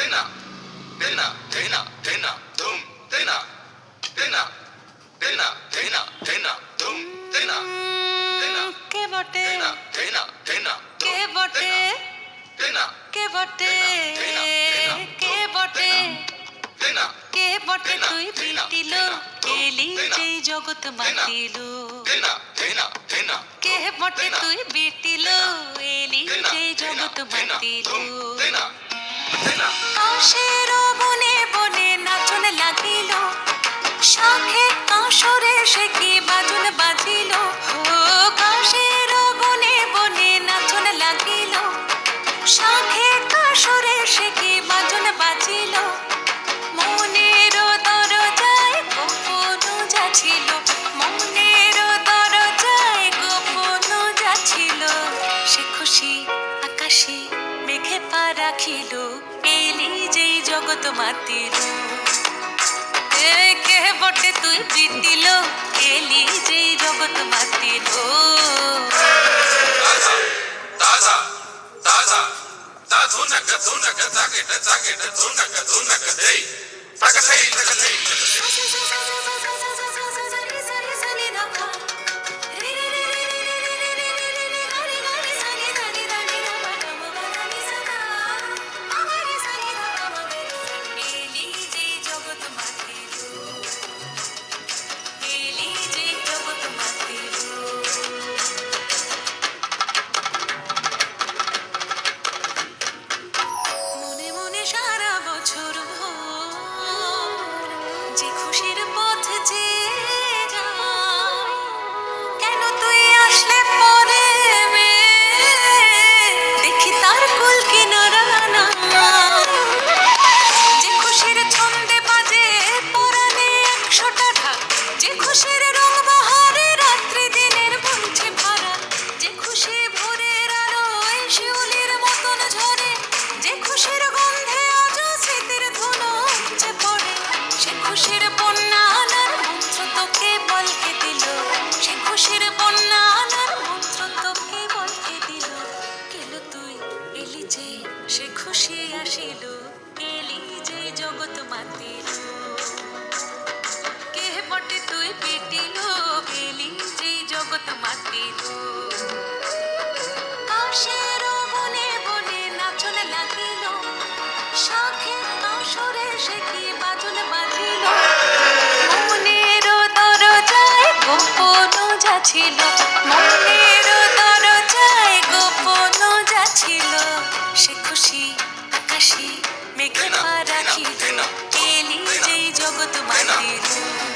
Dena, Dena, Dena, Dena, Dum, Dena, Dena, Dena, Dena, Dena, Dum, Dena, Dena, কে বটে Dena, Dena, Dena, কে বটে Dena, কে বটে কে বটে কে বটে তুই বিটিল এলি যেই জগৎ মাতিল কে বটে তুই বিটিল এলি যেই জগৎ মাতিল তাই না মত মাতিল। কে বটে তুই বিটিল এলি যেই জগৎ মাতিল। ধুনক তাকে তাকে ধুনক ধুনক দেই। তাকে দেই তাকে দেই। সে খুশি আসিল এলি যে জগত মাতিল কে বটে তুই পিটিল এলি যে জগত মাতিল আশের বনে বনে নাচন লাগিল সাথে কাসরে সে কি বাজল বাজিল। মনের দরজায় গোপন যা ছিল, মনের do my deed.